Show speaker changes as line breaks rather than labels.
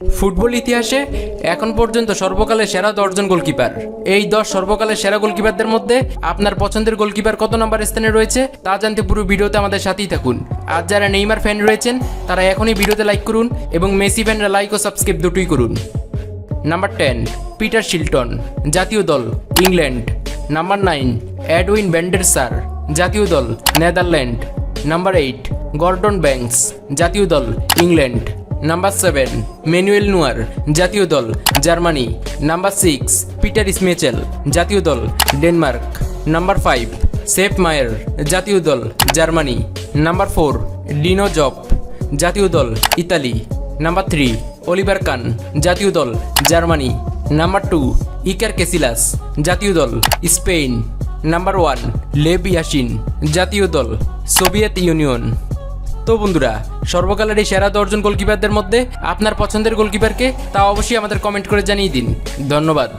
Football ইতিহাসে এখন পর্যন্ত সর্বকালের সেরা দশজন গোলকিপার। এই দশ সর্বকালের সেরা গোলকিপারদের মধ্যে আপনার পছন্দের গোলকিপার কত নম্বর স্থানে রয়েছে তা জানতে পুরো ভিডিওতে আমাদের সাথেই থাকুন। আর যারা নেইমার ফ্যান রয়েছেন, তারা এখনই ভিডিওতে লাইক করুন এবং মেসি ফ্যানরা লাইক ও সাবস্ক্রাইব দুটোই করুন। নাম্বার টেন, পিটার শিল্টন, জাতীয় দল, England. Number nine Edwin van der Sar, জাতীয় দল, Netherland. Number eight, Gordon Banks, জাতীয় দল, England. Number seven Manuel Neuer, জাতীয় দল, Germany. Number six, Peter Schmeichel, জাতীয় দল, Denmark. Number five, Sepp Maier, জাতীয় দল, Germany. Number four, Dino Zoff, জাতীয় দল, Italy. Number three, Oliver Kahn, জাতীয় দল, Germany. Number two, Iker Casillas, জাতীয় দল Spain number one, Lev Yashin জাতীয় দল, সোভিয়েত ইউনিয়ন। তো বন্ধুরা, সর্বকালের এই সেরা দশজন গোলকিপারদের মধ্যে আপনার পছন্দের গোলকিপারকে তা অবশ্যই আমাদের কমেন্ট করে জানিয়ে দিন। ধন্যবাদ।